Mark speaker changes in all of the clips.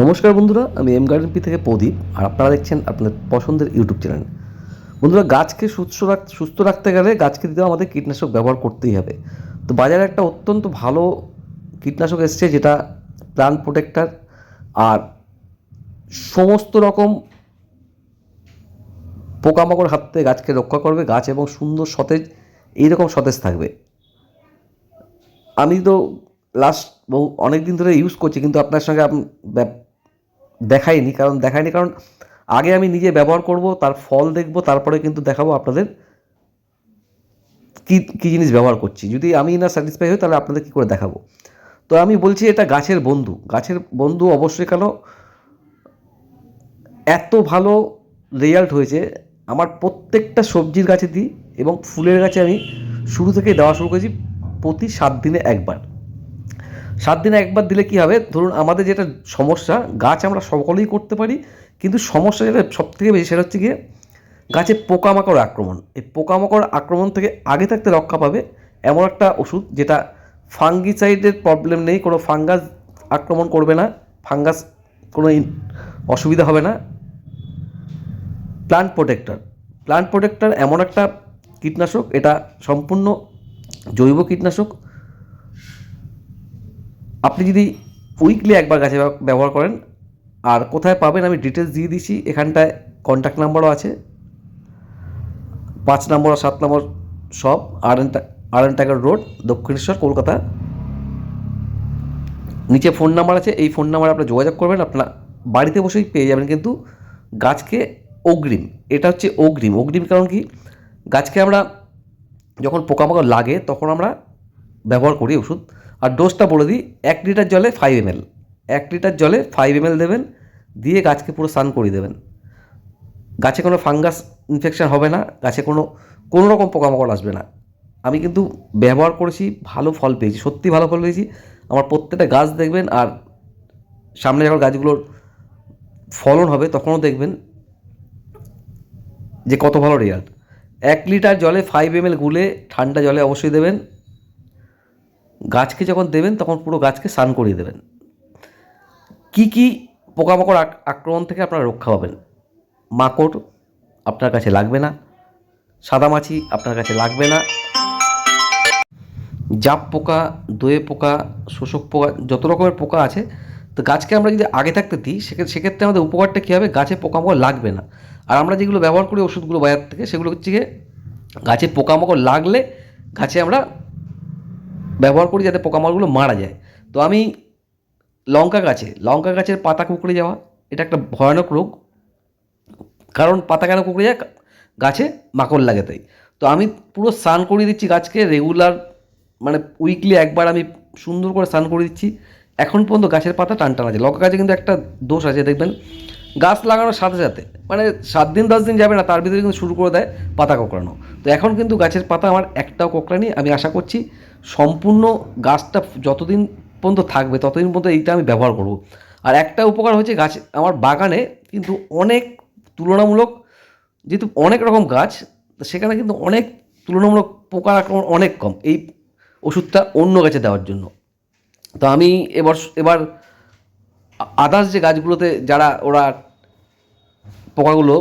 Speaker 1: নমস্কার বন্ধুরা, আমি এম গার্ডেন পি থেকে প্রদীপ, আর আপনারা দেখছেন আপনাদের পছন্দের ইউটিউব চ্যানেল। বন্ধুরা, গাছকে সুস্থ রাখ, সুস্থ রাখতে গেলে গাছকে দিতে আমাদের কীটনাশক ব্যবহার করতেই হবে। তো বাজারে একটা অত্যন্ত ভালো কীটনাশক এসছে, যেটা প্লান্ট প্রোটেক্টার, আর সমস্ত রকম পোকামাকড় হাত থেকে গাছকে রক্ষা করবে, গাছ এবং সুন্দর সতেজ, এইরকম সতেজ থাকবে। আমি তো লাস্ট বহু অনেক দিন ধরে ইউজ করছি, কিন্তু আপনার সঙ্গে দেখাইনি, কারণ দেখাইনি, কারণ আগে আমি নিজে ব্যবহার করব, তার ফল দেখব, তারপরে কিন্তু দেখাবো আপনাদের কী কী জিনিস ব্যবহার করছি। যদি আমি না স্যাটিসফাই হই, তাহলে আপনাদের কী করে দেখাবো? তো আমি বলছি এটা গাছের বন্ধু। গাছের বন্ধু অবশ্যই কেন? এত ভালো রেজাল্ট হয়েছে, আমার প্রত্যেকটা সবজির গাছে দিই এবং ফুলের গাছে আমি শুরু থেকে দেওয়া শুরু করেছি প্রতি সাত দিনে একবার। সাত দিনে একবার দিলে কি হবে? ধরুন আমাদের যেটা সমস্যা, গাছ আমরা সকলেই করতে পারি, কিন্তু সমস্যা যেটা সব থেকে বেশি সেটা হচ্ছে গিয়ে গাছে পোকামাকড় আক্রমণ। এই পোকামাকড় আক্রমণ থেকে আগে থাকতে রক্ষা পাবে এমন একটা ওষুধ যেটা ফাঙ্গিসাইডের প্রবলেম নেই, কোনো ফাঙ্গাস আক্রমণ করবে না, ফাঙ্গাস কোনো অসুবিধা হবে না। প্লান্ট প্রোটেক্টর প্লান্ট প্রোটেক্টর এমন একটা কীটনাশক, এটা সম্পূর্ণ জৈব কীটনাশক আপনি যদি উইকলি একবার গাছে ব্যবহার করেন, আর কোথায় পাবেন আমি ডিটেলস দিয়ে দিচ্ছি, এখানটায় কন্ট্যাক্ট নাম্বারও আছে, পাঁচ নম্বর আর সাত নম্বর সব R N Tagore road Dakshineswar, Kolkata. নিচে ফোন নাম্বার আছে, এই ফোন নাম্বারে আপনারা যোগাযোগ করবেন, আপনার বাড়িতে বসেই পেয়ে যাবেন কিন্তু গাছকে অগ্রিম। এটা হচ্ছে অগ্রিম। অগ্রিম কারণ কি? গাছকে আমরা যখন পোকামাকড় লাগে, তখন আমরা ব্যবহার করি ওষুধ। আর ডোজটা বলে দিই, এক লিটার জলে ফাইভ এম এক লিটার জলে ফাইভ এম দেবেন, দিয়ে গাছকে পুরো স্নান করিয়ে দেবেন। গাছে কোনো ফাঙ্গাস ইনফেকশান হবে না, গাছে কোনো কোনো রকম পোকামাকড় আসবে না। আমি কিন্তু ব্যবহার করেছি, ভালো ফল পেয়েছি, সত্যি ভালো ফল পেয়েছি। আমার প্রত্যেকটা গাছ দেখবেন আর সামনে যখন গাছগুলোর ফলন হবে, তখনও দেখবেন যে কত ভালো রেজাল্ট এক লিটার জলে ফাইভ এম গুলে ঠান্ডা জলে অবশ্যই দেবেন গাছকে যখন দেবেন, তখন পুরো গাছকে স্নান করিয়ে দেবেন। কি কি পোকামাকড় আক- আক্রমণ থেকে আপনারা রক্ষা পাবেন? মাকড় আপনার কাছে লাগবে না। সাদামাছি আপনার কাছে লাগবে না। জাপ পোকা, দোয়ে পোকা, শোষক পোকা, যত রকমের পোকা আছে, তো গাছকে আমরা যদি আগে থাকতে দিই, সেক্ষেত্রে আমাদের উপকারটা কী হবে? গাছে পোকামাকড় লাগবে না। আর আমরা যেগুলো ব্যবহার করি ওষুধগুলো বাজার থেকে, সেগুলো হচ্ছে গিয়ে গাছে পোকামাকড় লাগলে গাছে আমরা ব্যবহার করি যাতে পোকামাকড়গুলো মারা যায়। তো আমি লঙ্কা গাছে, লঙ্কা গাছের পাতা কুঁকড়ে যাওয়া, এটা একটা ভয়ানক রোগ। কারণ পাতা কেন কুঁকড়ে যায়? গাছে মাকড় লাগে তাই। তো আমি পুরো স্নান করিয়ে দিচ্ছি গাছকে রেগুলার মানে উইকলি একবার আমি সুন্দর করে স্নান করে দিচ্ছি। এখন পর্যন্ত গাছের পাতা টান টান আছে। লঙ্কা গাছে কিন্তু একটা দোষ আছে, দেখবেন। গাছ লাগানোর সাথে সাথে মানে সাত দিন, দশ দিন যাবে না, তার ভিতরে কিন্তু শুরু করে দেয় পাতা কোঁকড়ানো। তো এখন কিন্তু গাছের পাতা আমার একটাও কোঁকড়ানি আমি আশা করছি সম্পূর্ণ গাছটা যতদিন পর্যন্ত থাকবে, ততদিন পর্যন্ত এইটা আমি ব্যবহার করব। আর একটা উপকার হচ্ছে গাছ আমার বাগানে কিন্তু অনেক তুলনামূলক যেহেতু অনেক রকম গাছ সেখানে কিন্তু অনেক তুলনামূলক পোকার আক্রমণ অনেক কম এই ওষুধটা অন্য গাছে দেওয়ার জন্য। তো আমি এবার এবার আদার্স যে গাছগুলোতে যারা ওরা পোকাগুলো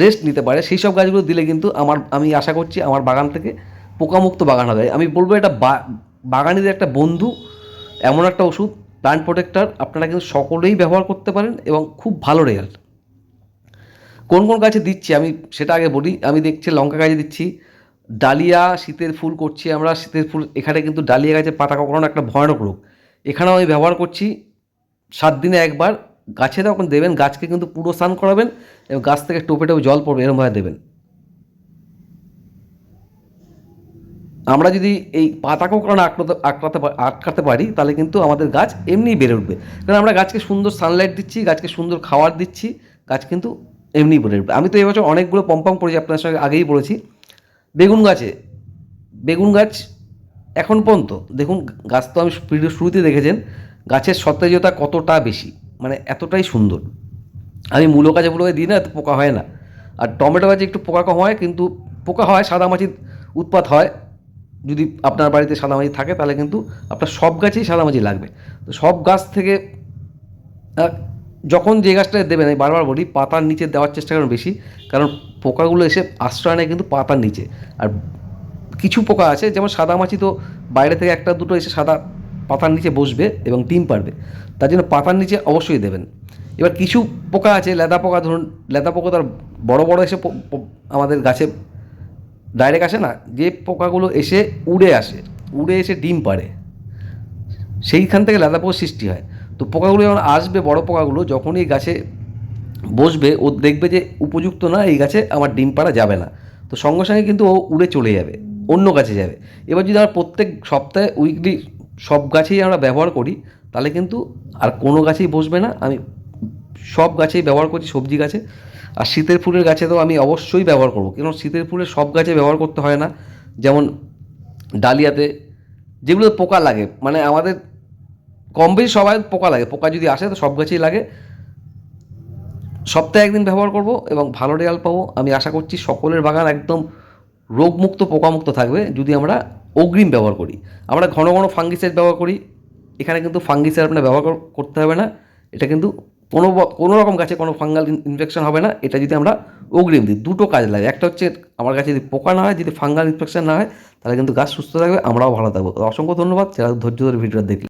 Speaker 1: রেস্ট নিতে পারে, সেই সব গাছগুলো দিলে কিন্তু আমার, আমি আশা করছি আমার বাগান থেকে পোকামুক্ত বাগান হবে। আমি বলব এটা বাগানিদের একটা বন্ধু, এমন একটা ওষুধ প্লান্ট প্রোটেক্টর আপনারা কিন্তু সকলেই ব্যবহার করতে পারেন এবং খুব ভালো রেজাল্ট কোন কোন গাছে দিচ্ছি আমি সেটা আগে বলি। আমি দেখছি লঙ্কা গাছে দিচ্ছি, ডালিয়া, শীতের ফুল করছি আমরা, শীতের ফুল, এখানে কিন্তু ডালিয়া গাছে পাতা কখনো একটা ভয়ানক রোগ। এখানেও আমি ব্যবহার করছি, সাত দিনে একবার, গাছে যখন দেবেন, গাছকে কিন্তু পুরো স্নান করাবেন এবং গাছ থেকে টোপে টোপে জল পড়বে এরমভাবে দেবেন। আমরা যদি এই পাতা কোঁকড়ানো আটকাতে আটকাতে আটকাতে পারি, তাহলে কিন্তু আমাদের গাছ এমনিই বেড়ে উঠবে। কারণ আমরা গাছকে সুন্দর সানলাইট দিচ্ছি, গাছকে সুন্দর খাবার দিচ্ছি, গাছ কিন্তু এমনিই বেড়ে উঠবে। আমি তো এবছর অনেকগুলো পম্পম করেছি আপনার সঙ্গে আগেই বলেছি। বেগুন গাছে, বেগুন গাছ এখন পর্যন্ত, দেখুন গাছ তো আমি ভিডিও শুরুতে দেখেছেন, গাছের সতেজতা কতটা বেশি মানে এতটাই সুন্দর। আমি মূলো গাছে গাছে দিই না, এত পোকা হয় না। আর টমেটো গাছে একটু পোকা কম হয়, কিন্তু পোকা হয় সাদামাছির উৎপাত হয়। যদি আপনার বাড়িতে সাদামাছি থাকে, তাহলে কিন্তু আপনার সব গাছেই সাদামাছি লাগবে। তো সব গাছ থেকে যখন যে গাছটা দেবেন, আমি বারবার বলি, পাতার নিচে দেওয়ার চেষ্টা করুন বেশি, কারণ পোকাগুলো এসে আশ্রয় নেয় কিন্তু পাতার নিচে। আর কিছু পোকা আছে, যেমন সাদামাছি তো বাইরে থেকে একটা দুটো এসে সাদা পাতার নিচে বসবে এবং ডিম পারবে। তার জন্য পাতার নিচে অবশ্যই দেবেন। এবার কিছু পোকা আছে, লেদা পোকা, ধরুন, লেদা পোকা তার বড় বড় এসে আমাদের গাছে ডাইরেক্ট আসে না, যে পোকাগুলো এসে উড়ে আসে, উড়ে এসে ডিম পারে সেইখান থেকে লাদা পোকা সৃষ্টি হয়। তো পোকাগুলো যখন আসবে, বড় পোকাগুলো, যখন এই গাছে বসবে, ও দেখবে যে উপযুক্ত না, এই গাছে আমার ডিম পাড়া যাবে না। তো সঙ্গে সঙ্গে কিন্তু ও উড়ে চলে যাবে, অন্য গাছে যাবে। এবার যদি আমরা প্রত্যেক সপ্তাহে উইকলি সব গাছেই আমরা ব্যবহার করি, তাহলে কিন্তু আর কোনো গাছেই বসবে না। আমি সব গাছেই ব্যবহার করছি, সবজি গাছে। আর শীতের ফুলের গাছে তো আমি অবশ্যই ব্যবহার করব। কারণ শীতের ফুলের সব গাছে ব্যবহার করতে হয় না। যেমন ডালিয়াতে যেগুলো পোকা লাগে মানে আমাদের কম বেশি সবাই পোকা লাগে। পোকা যদি আসে তো সব গাছেই লাগে। সপ্তাহে একদিন ব্যবহার করব এবং ভালো রেজাল্ট পাবো। আমি আশা করছি সকলের বাগান একদম রোগমুক্ত, পোকামুক্ত থাকবে যদি আমরা অগ্রিম ব্যবহার করি। আমরা ঘন ঘন ফাঙ্গিসাইড ব্যবহার করি। এখানে কিন্তু ফাঙ্গিসাইড আপনার ব্যবহার করতে হবে না। এটা কিন্তু কোনো কোনো রকম গাছে কোনো ফাঙ্গাল ইনফেকশন হবে না, এটা যদি আমরা অগ্রিম দিই। দুটো কাজ লাগে। একটা হচ্ছে আমার গাছে যদি পোকা না হয়, যদি ফাঙ্গাল ইনফেকশন না হয়, তাহলে কিন্তু গাছ সুস্থ থাকবে, আমরাও ভালো থাকব। অসংখ্য ধন্যবাদ। যারা ধৈর্য ধরে ভিডিওটা দেখলে